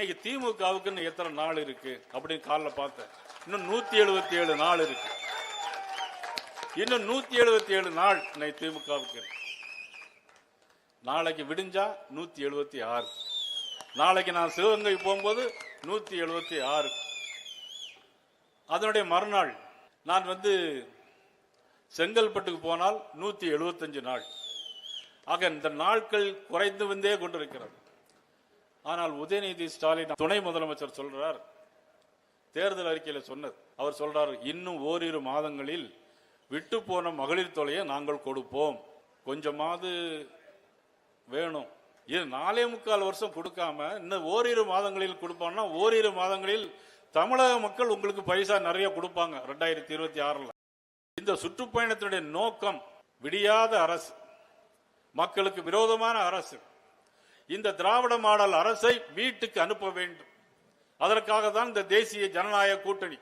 இன்னைக்கு திமுகவுக்குன்னு எத்தனை நாள் இருக்கு? அப்படின்னு காலில் பார்த்தேன். இன்னும் நூத்தி எழுபத்தி ஏழு நாள் இருக்கு. இன்னும் நூத்தி எழுபத்தி ஏழு நாள் இன்னைக்கு திமுகவுக்கு நாளைக்கு விடிஞ்சா நூத்தி எழுபத்தி ஆறு. நாளைக்கு நான் சிவகங்கை போகும்போது நூத்தி எழுபத்தி ஆறு. அதனுடைய மறுநாள் நான் வந்து செங்கல்பட்டுக்கு போனால் நூத்தி எழுபத்தஞ்சு நாள். ஆக இந்த நாட்கள் குறைந்து வந்தே கொண்டிருக்கிறது. ஆனால் உதயநிதி ஸ்டாலின் துணை முதலமைச்சர் சொல்றார். தேர்தல் அறிக்கையில் சொன்னது அவர் சொல்றார் இன்னும் ஓரிரு மாதங்களில் விட்டு போன மகளிர் தொலையை நாங்கள் கொடுப்போம். கொஞ்சமாவது வேணும். இது நாலே முக்கால் வருஷம் கொடுக்காம இன்னும் ஓரிரு மாதங்களில் கொடுப்பாங்கன்னா ஓரிரு மாதங்களில் தமிழக மக்கள் உங்களுக்கு பைசா நிறைய கொடுப்பாங்க ரெண்டாயிரத்தி இருபத்தி ஆறில். இந்த சுற்றுப்பயணத்தினுடைய நோக்கம் விடியாத அரசு. மக்களுக்கு விரோதமான அரசு. இந்த திராவிட மாடல் அரசை வீட்டுக்கு அனுப்ப வேண்டும். அதற்காக தான் இந்த தேசிய ஜனநாயக கூட்டணி.